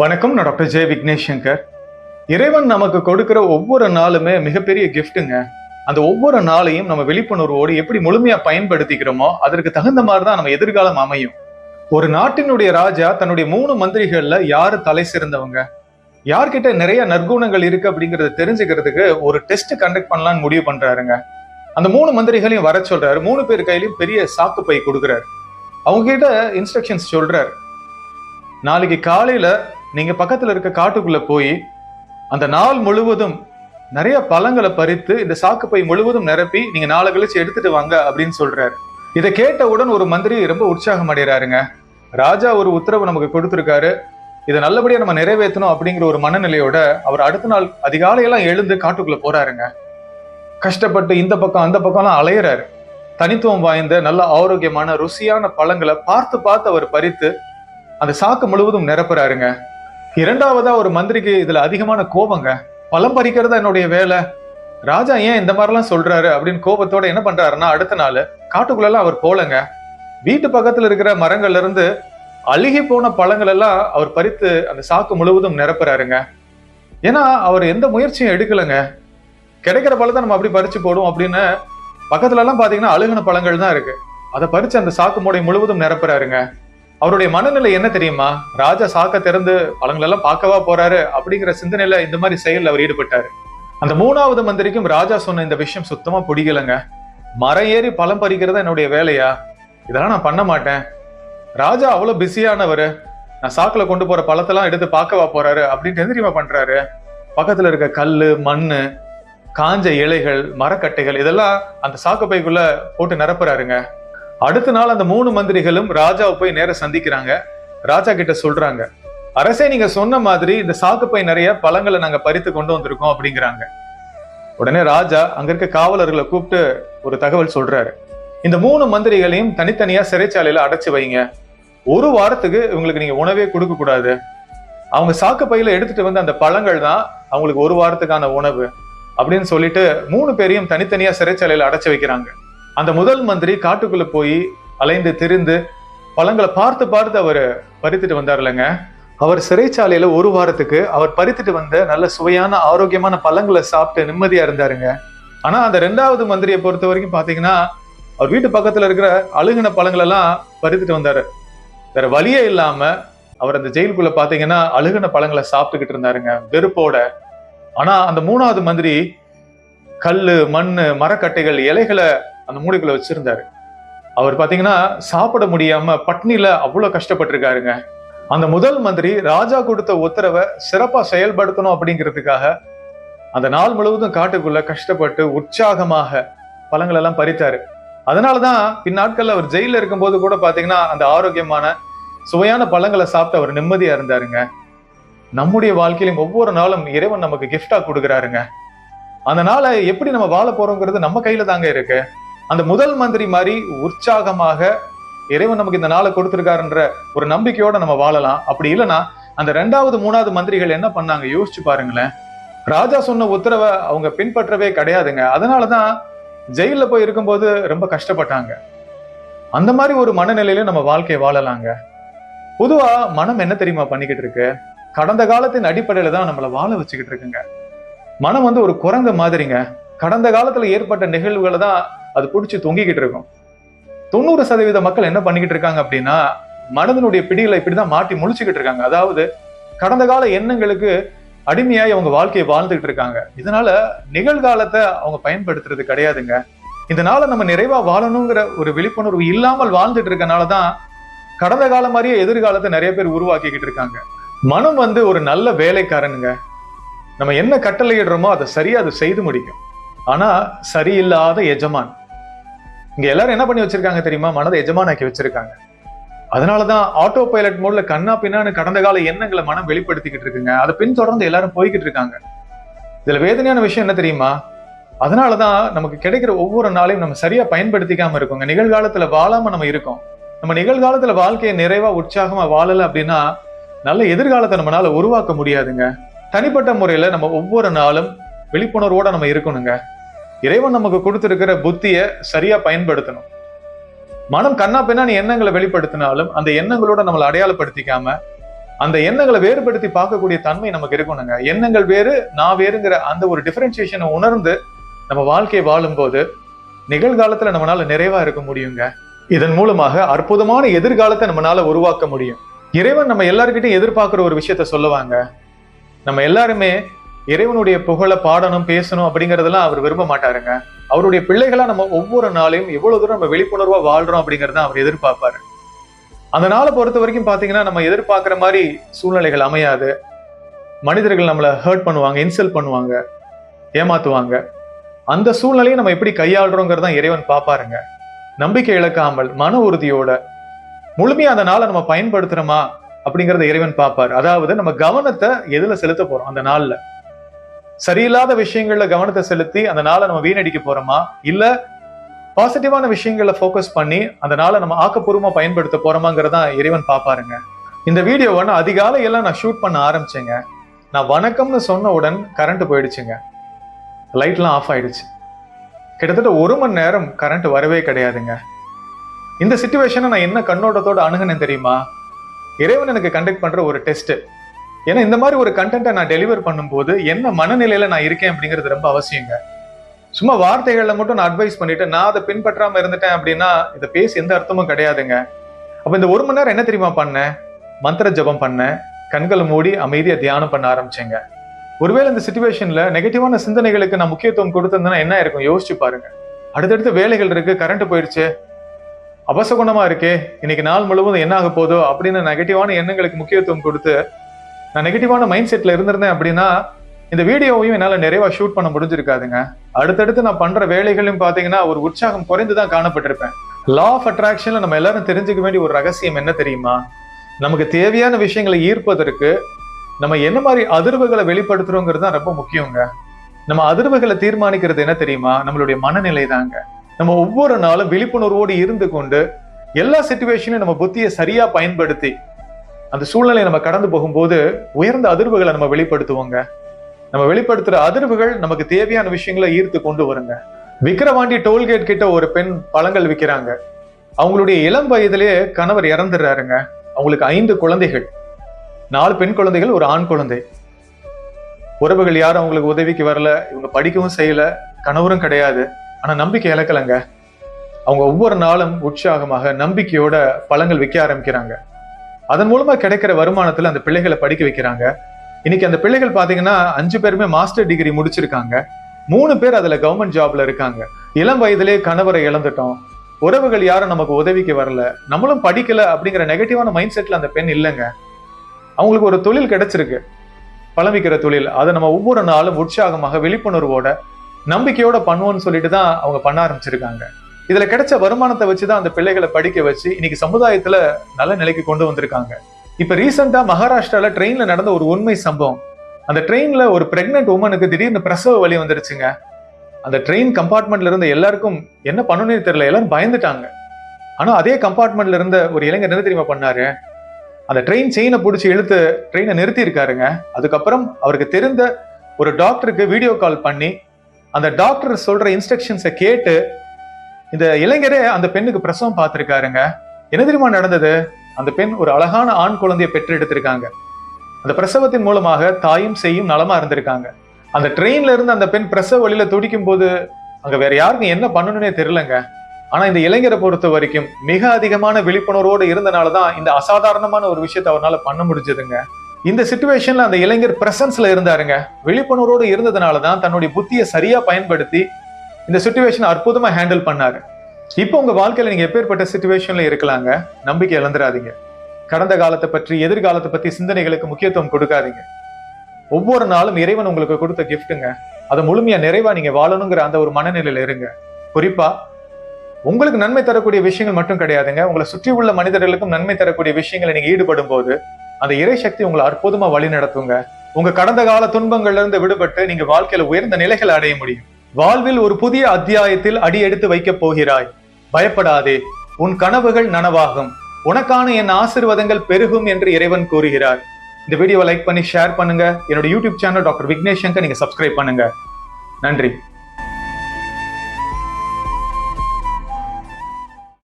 வணக்கம் நான் டாக்டர் ஜெய விக்னேஷ் சங்கர் இறைவன் நமக்கு கொடுக்கிற ஒவ்வொரு நாளுமே மிகப்பெரிய கிஃப்ட்டுங்க அந்த ஒவ்வொரு நாளையும் நம்ம விழிப்புணர்வோடு எப்படி முழுமையாக பயன்படுத்திக்கிறோமோ அதற்கு தகுந்த மாதிரி தான் நம்ம எதிர்காலம் அமையும். ஒரு நாட்டினுடைய ராஜா தன்னுடைய மூணு மந்திரிகளில் யார் தலை சிறந்தவங்க? யார்கிட்ட நிறைய நற்குணங்கள் இருக்கு அப்படிங்கறத தெரிஞ்சுக்கிறதுக்கு ஒரு டெஸ்ட் கண்டக்ட் பண்ணலாம்னு முடிவு பண்றாருங்க. அந்த மூணு மந்திரிகளையும் வர சொல்றாரு. மூணு பேர் கையிலையும் பெரிய சாக்கு பை கொடுக்குறாரு. அவங்க கிட்ட இன்ஸ்ட்ரக்ஷன்ஸ் சொல்றாரு. நாளைக்கு காலையில நீங்க பக்கத்துல இருக்க காட்டுக்குள்ள போய் அந்த நாள் முழுவதும் நிறைய பழங்களை பறித்து இந்த சாக்குப்பை முழுவதும் நிரப்பி நீங்க நாளை கழிச்சு எடுத்துட்டு வாங்க அப்படின்னு சொல்றாரு. இதை கேட்டவுடன் ஒரு மந்திரி ரொம்ப உற்சாகம் அடைகிறாருங்க. ராஜா ஒரு உத்தரவு நமக்கு கொடுத்துருக்காரு. இதை நல்லபடியா நம்ம நிறைவேற்றணும் அப்படிங்கிற ஒரு மனநிலையோட அவர் அடுத்த நாள் அதிகாலையெல்லாம் எழுந்து காட்டுக்குள்ள போறாருங்க. கஷ்டப்பட்டு இந்த பக்கம் அந்த பக்கம்லாம் அலையிறாரு. தனித்துவம் வாய்ந்த நல்ல ஆரோக்கியமான ருசியான பழங்களை பார்த்து பார்த்து அவர் பறித்து அந்த சாக்கு முழுவதும் நிரப்புறாருங்க. இரண்டாவதா ஒரு மந்திரிக்கு இதுல அதிகமான கோபங்க. பழம் பறிக்கிறதா என்னுடைய வேலை? ராஜா ஏன் இந்த மாதிரிலாம் சொல்றாரு அப்படின்னு கோபத்தோட என்ன பண்றாருன்னா அடுத்த நாள் காட்டுக்குள்ளெல்லாம் அவர் போலங்க. வீட்டு பக்கத்துல இருக்கிற மரங்கள்ல இருந்து அழுகி போன பழங்கள் எல்லாம் அவர் பறித்து அந்த சாக்கு முழுவதும் நிரப்புறாருங்க. ஏன்னா அவர் எந்த முயற்சியும் எடுக்கலைங்க. கிடைக்கிற பழத்தை நம்ம அப்படி பறிச்சு போடும் அப்படின்னு பக்கத்துல எல்லாம் பாத்தீங்கன்னா அழுகின பழங்கள் தான் இருக்கு. அதை பறிச்சு அந்த சாக்கு மூடை முழுவதும் நிரப்புறாருங்க. அவருடைய மனநிலை என்ன தெரியுமா? ராஜா சாக்க திறந்து அவங்களெல்லாம் பார்க்கவா போறாரு அப்படிங்கிற சிந்தனையில இந்த மாதிரி செயல் அவர் ஈடுபட்டாரு. அந்த மூணாவது மந்திரிக்கும் ராஜா சொன்ன இந்த விஷயம் சுத்தமா பிடிக்கலங்க. மரம் ஏறி பழம் பறிக்கிறதா என்னுடைய வேலையா? இதெல்லாம் நான் பண்ண மாட்டேன். ராஜா அவ்வளவு பிஸியானவர் நான் சாக்கில் கொண்டு போற பழத்தெல்லாம் எடுத்து பார்க்கவா போறாரு அப்படின்ட்டு தெரியுமா பண்றாரு? பக்கத்துல இருக்க கல் மண் காஞ்ச இலைகள் மரக்கட்டைகள் இதெல்லாம் அந்த சாக்கு பைக்குள்ள போட்டு நிரப்புறாருங்க. அடுத்த நாள் அந்த மூணு மந்திரிகளும் ராஜாவை போய் நேர சந்திக்கிறாங்க. ராஜா கிட்ட சொல்றாங்க அரசே நீங்க சொன்ன மாதிரி இந்த சாக்குப்பை நிறைய பழங்களை நாங்க பறித்து கொண்டு வந்திருக்கோம் அப்படிங்கிறாங்க. உடனே ராஜா அங்க இருக்க காவலர்களை கூப்பிட்டு ஒரு தகவல் சொல்றாரு. இந்த மூணு மந்திரிகளையும் தனித்தனியா சிறைச்சாலையில அடைச்சு வைங்க. ஒரு வாரத்துக்கு இவங்களுக்கு நீங்க உணவே கொடுக்க கூடாது. அவங்க சாக்கு பையில எடுத்துட்டு வந்து அந்த பழங்கள் தான் அவங்களுக்கு ஒரு வாரத்துக்கான உணவு அப்படின்னு சொல்லிட்டு மூணு பேரையும் தனித்தனியா சிறைச்சாலையில அடைச்சு வைக்கிறாங்க. அந்த முதல் மந்திரி காட்டுக்குள்ள போய் அலைந்து திரிந்து பழங்களை பார்த்து பார்த்து அவர் பறித்துட்டு வந்தார்லங்க. அவர் சிறைச்சாலையில ஒரு வாரத்துக்கு அவர் பறித்துட்டு வந்த நல்ல சுவையான ஆரோக்கியமான பழங்களை சாப்பிட்டு நிம்மதியா இருந்தாருங்க. ஆனா அந்த ரெண்டாவது மந்திரியை பொறுத்த வரைக்கும் பாத்தீங்கன்னா அவர் வீட்டு பக்கத்துல இருக்கிற அழுகின பழங்கள் எல்லாம் பறித்துட்டு வந்தாரு. வேற வழியே இல்லாம அவர் அந்த ஜெயிலுக்குள்ள பாத்தீங்கன்னா அழுகின பழங்களை சாப்பிட்டுக்கிட்டு இருந்தாருங்க வெறுப்போட. ஆனா அந்த மூணாவது மந்திரி கல் மண் மரக்கட்டைகள் இலைகளை அந்த மூடைக்குள்ள வச்சிருந்தாரு. அவர் பாத்தீங்கன்னா சாப்பிட முடியாம பட்னியில அவ்வளவு கஷ்டப்பட்டிருக்காருங்க. அந்த முதல் மந்திரி ராஜா கொடுத்த உத்தரவை சிறப்பா செயல்படுத்தணும் அப்படிங்கிறதுக்காக அந்த நாள் முழுவதும் காட்டுக்குள்ள கஷ்டப்பட்டு உற்சாகமாக பழங்கள் எல்லாம் பறித்தாரு. அதனாலதான் பின்னாட்கள்ல அவர் ஜெயில இருக்கும்போது கூட பாத்தீங்கன்னா அந்த ஆரோக்கியமான சுவையான பழங்களை சாப்பிட்டு அவர் நிம்மதியா இருந்தாருங்க. நம்முடைய வாழ்க்கையிலும் ஒவ்வொரு நாளும் இறைவன் நமக்கு கிஃப்டா கொடுக்குறாருங்க. அந்த நாளை எப்படி நம்ம வாழ போறோங்கிறது நம்ம கையில தாங்க இருக்கு. அந்த முதல் மந்திரி மாதிரி உற்சாகமாக இறைவன் நமக்கு இந்த நாளை கொடுத்துருக்காருன்ற ஒரு நம்பிக்கையோட நம்ம வாழலாம். அப்படி இல்லைன்னா அந்த ரெண்டாவது மூணாவது மந்திரிகள் என்ன பண்ணாங்க? யோசிச்சு பாருங்களேன். ராஜா சொன்ன உத்தரவை அவங்க பின்பற்றவே கிடையாதுங்க. அதனாலதான் ஜெயில போய் இருக்கும்போது ரொம்ப கஷ்டப்பட்டாங்க. அந்த மாதிரி ஒரு மனநிலையில நம்ம வாழ்க்கையை வாழலாங்க. பொதுவா மனம் என்ன தெரியுமா பண்ணிக்கிட்டு இருக்கு? கடந்த காலத்தின் அடிப்படையில தான் நம்மளை வாழ வச்சுக்கிட்டு இருக்குங்க. மனம் வந்து ஒரு குரங்கு மாதிரிங்க. கடந்த காலத்துல ஏற்பட்ட நிகழ்வுகளை தான் அது பிடிச்சி தொங்கிக்கிட்டு இருக்கும். தொண்ணூறு சதவீத மக்கள் என்ன பண்ணிக்கிட்டு இருக்காங்க அப்படின்னா மனதனுடைய பிடிகளை இப்படிதான் மாட்டி முழிச்சுக்கிட்டு இருக்காங்க. அதாவது கடந்த கால எண்ணங்களுக்கு அடிமையாய் அவங்க வாழ்க்கையை வாழ்ந்துகிட்டு இருக்காங்க. இதனால நிகழ்காலத்தை அவங்க பயன்படுத்துறது கிடையாதுங்க. இதனால நம்ம நிறைவா வாழணுங்கிற ஒரு விழிப்புணர்வு இல்லாமல் வாழ்ந்துட்டு இருக்கனாலதான் கடந்த காலம் மாதிரியே எதிர்காலத்தை நிறைய பேர் உருவாக்கிக்கிட்டு இருக்காங்க. மனம் வந்து ஒரு நல்ல வேலைக்காரனுங்க. நம்ம என்ன கட்டளையிடுறோமோ அதை சரியா அதை செய்து முடிக்கும். ஆனா சரியில்லாத எஜமான். இங்க எல்லாரும் என்ன பண்ணி வச்சிருக்காங்க தெரியுமா? மனதை எஜமானாக்கி வச்சிருக்காங்க. அதனாலதான் ஆட்டோ பைலட் மோட்ல கண்ணா பின்னான்னு கடந்த கால எண்ணங்களை மனம் வெளிப்படுத்திக்கிட்டு இருக்குங்க. அதை பின்தொடர்ந்து எல்லாரும் போய்கிட்டு இருக்காங்க. இதுல வேதனையான விஷயம் என்ன தெரியுமா? அதனாலதான் நமக்கு கிடைக்கிற ஒவ்வொரு நாளையும் நம்ம சரியா பயன்படுத்திக்காம இருக்கோங்க. நிகழ்காலத்துல வாழாம நம்ம இருக்கோம். நம்ம நிகழ்காலத்துல வாழ்க்கையை நிறைவா உற்சாகமா வாழல அப்படின்னா நல்ல எதிர்காலத்தை நம்மளால உருவாக்க முடியாதுங்க. தனிப்பட்ட முறையில நம்ம ஒவ்வொரு நாளும் விழிப்புணர்வோட நம்ம இருக்கணுங்க. இறைவன் நமக்கு கொடுத்திருக்கிற புத்திய சரியா பயன்படுத்தணும். மனம் கண்ணா பின்னான்னு எண்ணங்களை வெளிப்படுத்தினாலும் அந்த எண்ணங்களோட நம்மளை அடையாளப்படுத்திக்காம அந்த எண்ணங்களை வேறுபடுத்தி பார்க்கக்கூடிய தன்மை நமக்கு இருக்கணுங்க. எண்ணங்கள் வேறு நான் வேறுங்கிற அந்த ஒரு டிஃபரன்சியேஷனை உணர்ந்து நம்ம வாழ்க்கையை வாழும்போது நிகழ்காலத்துல நம்மளால நிறைவா இருக்க முடியுங்க. இதன் மூலமாக அற்புதமான எதிர்காலத்தை நம்மளால உருவாக்க முடியும். இறைவன் நம்ம எல்லாருக்கிட்டையும் எதிர்பார்க்கிற ஒரு விஷயத்த சொல்லுவாங்க. நம்ம எல்லாருமே இறைவனுடைய புகழை பாடணும் பேசணும் அப்படிங்கறதெல்லாம் அவர் விரும்ப மாட்டாருங்க. அவருடைய பிள்ளைகளா நம்ம ஒவ்வொரு நாளையும் எவ்வளவு தூரம் நம்ம விழிப்புணர்வா வாழ்றோம் அப்படிங்கறத அவர் எதிர்பார்ப்பாரு. அந்த நாளை பொறுத்த வரைக்கும் பாத்தீங்கன்னா நம்ம எதிர்பார்க்குற மாதிரி சூழ்நிலைகள் அமையாது. மனிதர்கள் நம்மளை ஹர்ட் பண்ணுவாங்க இன்சல்ட் பண்ணுவாங்க ஏமாத்துவாங்க. அந்த சூழ்நிலையை நம்ம எப்படி கையாளுறோங்கிறதான் இறைவன் பார்ப்பாருங்க நம்பிக்கை இழக்காமல் மன உறுதியோட முழுமையா அந்த நாளை நம்ம பயன்படுத்துறோமா அப்படிங்கிறத இறைவன் பார்ப்பார் அதாவது நம்ம கவனத்தை எதுல செலுத்த போறோம் அந்த நாள்ல? சரியில்லாத விஷயங்கள்ல கவனத்தை செலுத்தி அந்த நாளை நம்ம வீணடிக்க போறோமா? இல்ல பாசிட்டிவான விஷயங்களை ஃபோக்கஸ் பண்ணி அந்த நாளை நம்ம ஆக்கப்பூர்வமா பயன்படுத்த போறோமாங்கிறதா இறைவன் பாப்பாருங்க. இந்த வீடியோவை நான் அதிகாலையெல்லாம் நான் ஷூட் பண்ண ஆரம்பிச்சேங்க. நான் வணக்கம்னு சொன்ன உடன் கரண்ட் போயிடுச்சுங்க. லைட்லாம் ஆஃப் ஆயிடுச்சு. கிட்டத்தட்ட ஒரு மணி நேரம் கரண்ட் வரவே கிடையாதுங்க. இந்த சுச்சுவேஷனை நான் என்ன கண்ணோட்டத்தோட அணுகுனேன் தெரியுமா? இறைவன் எனக்கு கண்டக்ட் பண்ற ஒரு டெஸ்ட் ஏன்னா இந்த மாதிரி ஒரு கண்டென்ட்டை நான் டெலிவர் பண்ணும்போது என்ன மனநிலையில நான் இருக்கேன் அப்படிங்கிறது ரொம்ப அவசியங்க. சும்மா வார்த்தைகளில் மட்டும் நான் அட்வைஸ் பண்ணிட்டு நான் அதை பின்பற்றாம இருந்துட்டேன் அப்படின்னா இதை பேசி எந்த அர்த்தமும் கிடையாதுங்க. அப்ப இந்த ஒரு மணி நேரம் என்ன தெரியுமா பண்ணேன் மந்திர ஜபம் பண்ணேன் கண்களை மூடி அமைதியா தியானம் பண்ண ஆரம்பிச்சேங்க. ஒருவேளை இந்த சுச்சுவேஷன்ல நெகட்டிவான சிந்தனைகளுக்கு நான் முக்கியத்துவம் கொடுத்திருந்தேன்னா என்ன இருக்கும் யோசிச்சு பாருங்க. அடுத்தடுத்து வேலைகள் இருக்கு கரண்ட் போயிடுச்சு அபசகுணமா இருக்கே இன்னைக்கு நாள் முழுவதும் என்ன ஆக போதோ அப்படின்னு நெகட்டிவான எண்ணங்களுக்கு முக்கியத்துவம் கொடுத்து நான் நெகட்டிவான மைண்ட் செட்ல இருந்திருந்தேன் அப்படின்னா இந்த வீடியோவையும் என்னால் நிறைவா ஷூட் பண்ண முடிஞ்சிருக்காதுங்க. அடுத்தடுத்து நான் பண்ற வேலைகளையும் பாத்தீங்கன்னா ஒரு உற்சாகம் குறைந்து தான் காணப்பட்டிருப்பேன் லா ஆஃப் அட்ராக்ஷன்ல நம்ம எல்லாரும் தெரிஞ்சுக்க வேண்டிய ஒரு ரகசியம் என்ன தெரியுமா? நமக்கு தேவையான விஷயங்களை ஈர்ப்பதற்கு நம்ம என்ன மாதிரி அதிர்வுகளை வெளிப்படுத்துறோங்கிறது தான் ரொம்ப முக்கியங்க. நம்ம அதிர்வுகளை தீர்மானிக்கிறது என்ன தெரியுமா? நம்மளுடைய மனநிலை தாங்க நம்ம ஒவ்வொரு நாளும் விழிப்புணர்வோடு இருந்து கொண்டு எல்லா சுச்சுவேஷனையும் நம்ம புத்தியை சரியா பயன்படுத்தி அந்த சூழ்நிலையை நம்ம கடந்து போகும்போது உயர்ந்த அதிர்வுகளை நம்ம வெளிப்படுத்துவோங்க. நம்ம வெளிப்படுத்துற அதிர்வுகள் நமக்கு தேவையான விஷயங்களை ஈர்த்து கொண்டு வருங்க. விக்கிரவாண்டி டோல்கேட் கிட்ட ஒரு பெண் பழங்கள் விற்கிறாங்க அவங்களுடைய இளம் வயதிலேயே கணவர் இறந்துடுறாருங்க. அவங்களுக்கு ஐந்து குழந்தைகள். நாலு பெண் குழந்தைகள் ஒரு ஆண் குழந்தை. உறவுகள் யாரும் அவங்களுக்கு உதவிக்கு வரல இவங்க படிக்கவும் செய்யல கணவரும் கிடையாது. ஆனா நம்பிக்கை இழக்கலைங்க. அவங்க ஒவ்வொரு நாளும் உற்சாகமாக நம்பிக்கையோட பழங்கள் விற்க ஆரம்பிக்கிறாங்க. அதன் மூலமா கிடைக்கிற வருமானத்துல அந்த பிள்ளைகளை படிக்க வைக்கிறாங்க. இன்னைக்கு அந்த பிள்ளைகள் பாத்தீங்கன்னா அஞ்சு பேருமே மாஸ்டர் டிகிரி முடிச்சிருக்காங்க. மூணு பேர் அதுல கவர்மெண்ட் ஜாப்ல இருக்காங்க. இளம் வயதிலே கணவரை இழந்துட்டோம். உறவுகள் யாரும் நமக்கு உதவிக்கு வரல. நம்மளும் படிக்கல அப்படிங்கிற நெகட்டிவான மைண்ட் செட்ல அந்த பெண் இல்லைங்க. அவங்களுக்கு ஒரு தொழில் கிடைச்சிருக்கு. பழமிக்கிற தொழில். அதை நம்ம ஒவ்வொரு நாளும் உற்சாகமாக விழிப்புணர்வோட நம்பிக்கையோட பண்ணுவோம்னு சொல்லிட்டு தான் அவங்க பண்ண ஆரம்பிச்சிருக்காங்க. இதுல கிடைச்ச வருமானத்தை வச்சுதான் அந்த பிள்ளைகளை படிக்க வச்சு இன்னைக்கு சமுதாயத்துல நல்ல நிலைக்கு கொண்டு வந்திருக்காங்க. இப்ப ரீசெண்டா மகாராஷ்டிரால ட்ரெயின்ல நடந்த ஒரு உண்மை சம்பவம். அந்த ட்ரெயின்ல ஒரு பிரெக்னென்ட் உமனுக்கு திடீர்னு பிரசவ வலி வந்துருச்சுங்க. அந்த ட்ரெயின் கம்பார்ட்மெண்ட்ல இருந்த எல்லாருக்கும் என்ன பண்ணணும்னு தெரியல எல்லாரும் பயந்துட்டாங்க. ஆனா அதே கம்பார்ட்மெண்ட்ல இருந்த ஒரு இளைஞர் என்ன தெரியுமா பண்ணாரு? அந்த ட்ரெயின் செயினை பிடிச்சி இழுத்து ட்ரெயினை நிறுத்தி இருக்காருங்க அதுக்கப்புறம் அவருக்கு தெரிந்த ஒரு டாக்டருக்கு வீடியோ கால் பண்ணி அந்த டாக்டர் சொல்ற இன்ஸ்ட்ரக்ஷன்ஸை கேட்டு இந்த இளைஞரே அந்த பெண்ணுக்கு பிரசவம் பார்த்திருக்காருங்க. என்ன தெரியுமா நடந்தது? அந்த பெண் ஒரு அழகான ஆண் குழந்தையை பெற்றெடுத்திருக்காங்க. அந்த பிரசவத்தின் மூலமாக தாயும் செய்யும் நலமா இருந்திருக்காங்க. அந்த ட்ரெயின்ல இருந்து அந்த பெண் பிரசவ வழியில துடிக்கும் போது அங்க வேற யாருக்கும் என்ன பண்ணணும்னே தெரியலங்க. ஆனா இந்த இளைஞரை பொறுத்த வரைக்கும் மிக அதிகமான விழிப்புணர்வோடு இருந்தனாலதான் இந்த அசாதாரணமான ஒரு விஷயத்தை அவரால் பண்ண முடிஞ்சதுங்க. இந்த சுச்சுவேஷன்ல அந்த இளைஞர் பிரசன்ஸ்ல இருந்தாருங்க. விழிப்புணர்வோடு இருந்ததுனாலதான் தன்னுடைய புத்தியை சரியா பயன்படுத்தி இந்த சுச்சுவேஷன் அற்புதமா ஹேண்டில் பண்ணாரு. இப்போ உங்க வாழ்க்கையில நீங்க எப்பேற்பட்ட சுச்சுவேஷனில் இருக்கலாங்க? நம்பிக்கை இழந்துடாதீங்க கடந்த காலத்தை பற்றி எதிர்காலத்தை பத்தி சிந்தனைகளுக்கு முக்கியத்துவம் கொடுக்காதீங்க. ஒவ்வொரு நாளும் இறைவன் உங்களுக்கு கொடுத்த கிஃப்ட்டுங்க அதை முழுமையா நிறைவா நீங்க வாழணுங்கிற அந்த ஒரு மனநிலையில இருங்க. குறிப்பா உங்களுக்கு நன்மை தரக்கூடிய விஷயங்கள் மட்டும் கிடையாதுங்க. உங்களை சுற்றி உள்ள மனிதர்களுக்கும் நன்மை தரக்கூடிய விஷயங்களை நீங்க ஈடுபடும் போது அந்த இறை சக்தி உங்களை அற்புதமா வழி நடத்துங்க உங்க கடந்த கால துன்பங்கள்ல இருந்து விடுபட்டு நீங்க வாழ்க்கையில உயர்ந்த நிலைகளை அடைய முடியும். வாழ்வில் ஒரு புதிய அத்தியாயத்தில் அடி எடுத்து வைக்கப் போகிறாய். பயப்படாதே உன் கனவுகள் நனவாகும். உனக்கான என் ஆசிர்வாதங்கள் பெருகும் என்று இறைவன் கூறுகிறார். இந்த வீடியோ லைக் பண்ணி ஷேர் பண்ணுங்க. என்னோட YouTube channel doctor Vignesh Shankar நீங்க சப்ஸ்கிரைப் பண்ணுங்க. நன்றி.